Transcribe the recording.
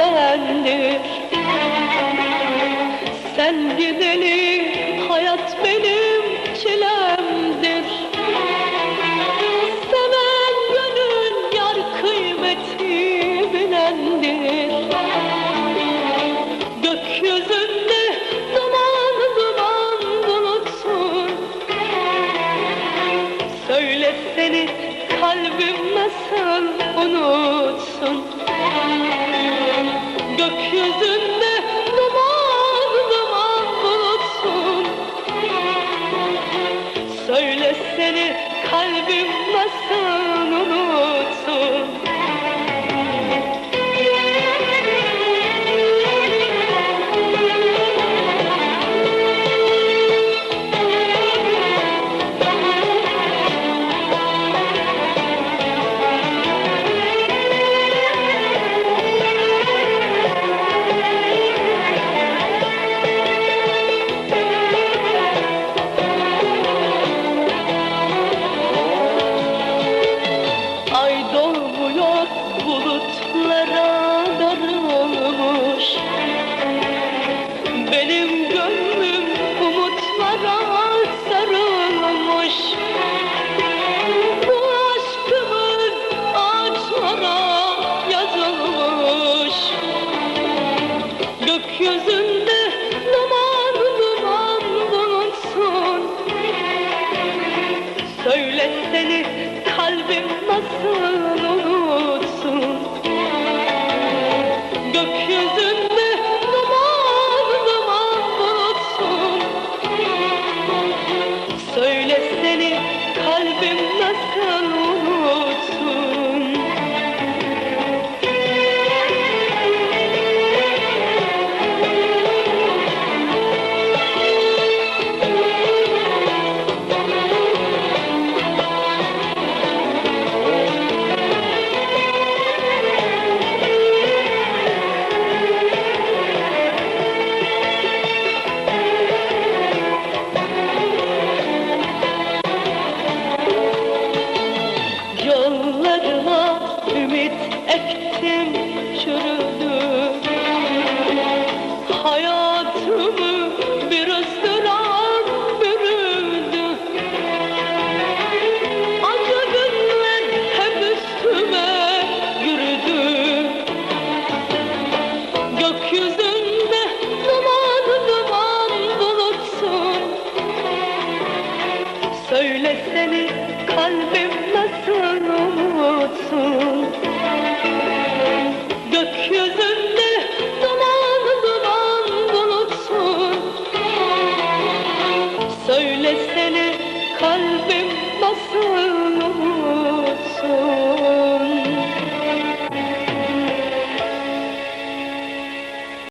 güzeldi. Sen gideli hayat benim çilemdir. Seven gönül yar kıymeti bilendir. Gökyüzünde duman duman bulutsun. Söyle seni kalbim nasıl unutsun? Gökyüzünde duman duman bulutsun. Söyleseni kalbim nasıl Benim gönlüm umutlara sarılmış Bu aşkımız ağaçlara yazılmış. Gökyüzünde duman duman bulunsun. Söyleseni kalbim nasıl unutsun kalbim nasıl unutsun kalbim